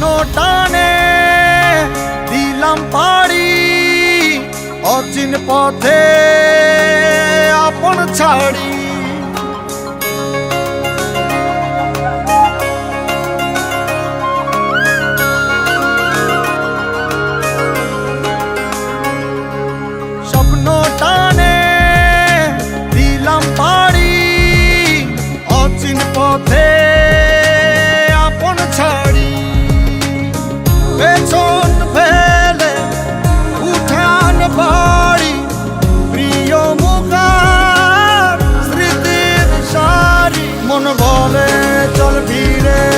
শূন্য টানে দিলাম পাড়ি অচিন পথে আপন ছাড়ি। পেছন ফেলে উঠান বাড়ি। প্রিয় মুখার স্মৃতির সারি। মন বলে চল ফিরে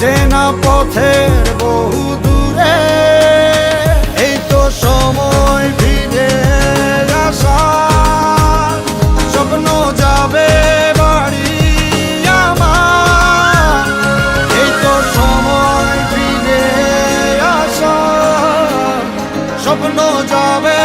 চেনা পথের বহু দূরে, এই তো সময় ফিরে আসার স্বপ্ন যাবে বাড়ি আমার, এই তো সময় ফিরে আসার স্বপ্ন যাবে